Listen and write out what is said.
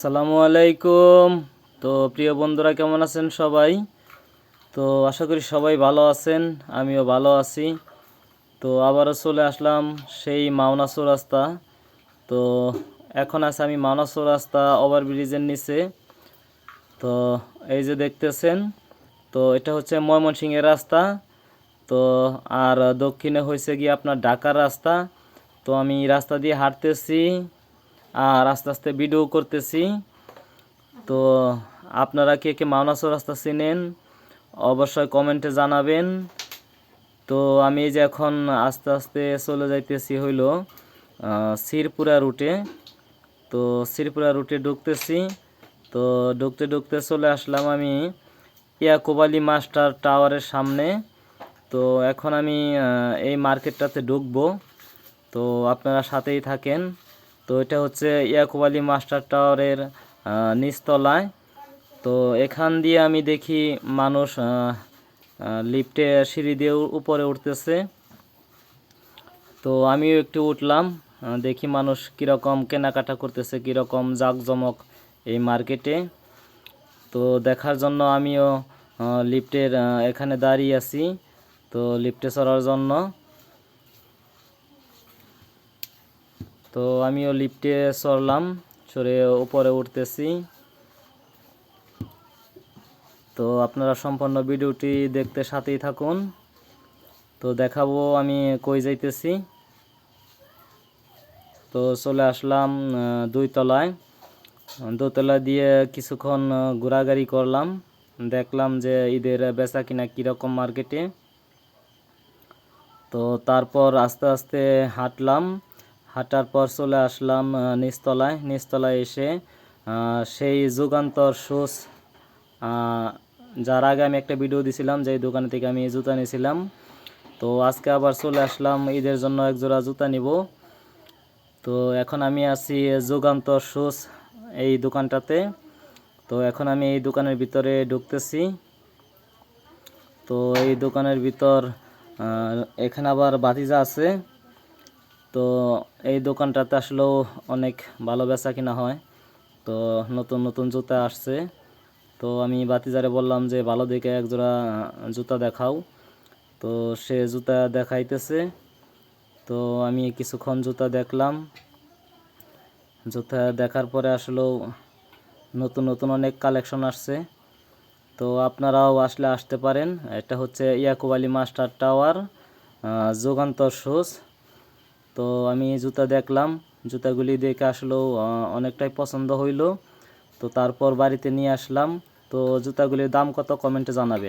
আসসালামু আলাইকুম। তো প্রিয় বন্ধুরা, কেমন আছেন সবাই? তো আশা করি সবাই ভালো আছেন, আমিও ভালো আছি। তো আবারও চলে আসলাম সেই মাওনা রাস্তা তো এখন আছে আমি মাওনা রাস্তা ওভারব্রিজের নিচে। তো এই যে দেখতেছেন, তো এটা হচ্ছে ময়মনসিংহের রাস্তা। তো আর দক্ষিণে হয়েছে গিয়ে আপনার ঢাকার রাস্তা। তো আমি রাস্তা দিয়ে হাঁটতেছি। আর আস্তে আস্তে ভিডিও করতেছি। তো আপনারা কে কে মাওনাসো রাস্তা চিনেন, অবশ্যই কমেন্টে জানাবেন। তো আমি যে এখন আস্তে আস্তে চলে যাইতেছি হইল শিরপুরা রুটে তো শিরপুরা রুটে ঢুকতেছি। তো ঢুকতে ঢুকতে চলে আসলাম আমি ইয়াকুব আলী মাস্টার টাওয়ারের সামনে। তো এখন আমি এই মার্কেটটাতে ঢুকবো। তো আপনারা সাথেই থাকেন। তো এটা হচ্ছে ইয়াকুব আলী মাস্টার টাওয়ারের নিচতলায়। তো এখান দিয়ে আমি দেখি মানুষ লিফটে সিঁড়ি দিয়ে উপরে উঠতেছে। তো আমিও একটু উঠলাম দেখি মানুষ কীরকম কেনাকাটা করতেছে, কীরকম জাঁকজমক এই মার্কেটে। তো দেখার জন্য আমিও লিফটের এখানে দাঁড়িয়ে আছি। তো লিফটে চড়ার জন্য। তো আমিও লিফটে চড়লাম, চড়ে উপরে উঠতেছি। তো আপনারা সম্পূর্ণ ভিডিওটি দেখতে সাথেই থাকুন। তো দেখাবো আমি কই যাইতেছি। তো চলে আসলাম দুই তলায় দোতলা দিয়ে কিছুক্ষণ ঘোরাঘুরি করলাম। দেখলাম যে ঈদের বেচা কিনা কীরকম মার্কেটে তো তারপর আস্তে আস্তে হাঁটলাম। হাঁটার পর চলে আসলাম নিচতলায়। নিচতলায় এসে সেই যুগান্তর শুজ যার আগে আমি একটা ভিডিও দিছিলাম যে দোকান থেকে আমি জুতা নিয়েছিলাম তো আজকে আবার চলে আসলাম, ঈদের জন্য এক জোড়া জুতা নিব। তো এখন আমি আছি যুগান্তর শুজ এই দোকানটাতে। তো এখন আমি এই দোকানের ভিতরে ঢুকতেছি। তো এই দোকানের ভিতর এখানে আবার বাতিজা আছে। তো এই দোকানটাতে আসলেও অনেক ভালো বেচা কিনা হয়। তো নতুন নতুন জুতা আসছে। তো আমি বাতিজারে বললাম যে, ভালো দেখে এক জোড়া জুতা দেখাও। তো সে জুতা দেখাইতেছে। তো আমি কিছুক্ষণ জুতা দেখলাম। জুতা দেখার পরে আসলেও নতুন নতুন অনেক কালেকশন আসছে। তো আপনারাও আসলে আসতে পারেন। এটা হচ্ছে Yakub Ali master tower Jugantor shoes. তো আমি জুতা দেখলাম। জুতাগুলি দেখে আসলেও অনেকটাই পছন্দ হইল। তো তারপর বাড়িতে নিয়ে আসলাম। তো জুতাগুলির দাম কত কমেন্টে জানাবেন।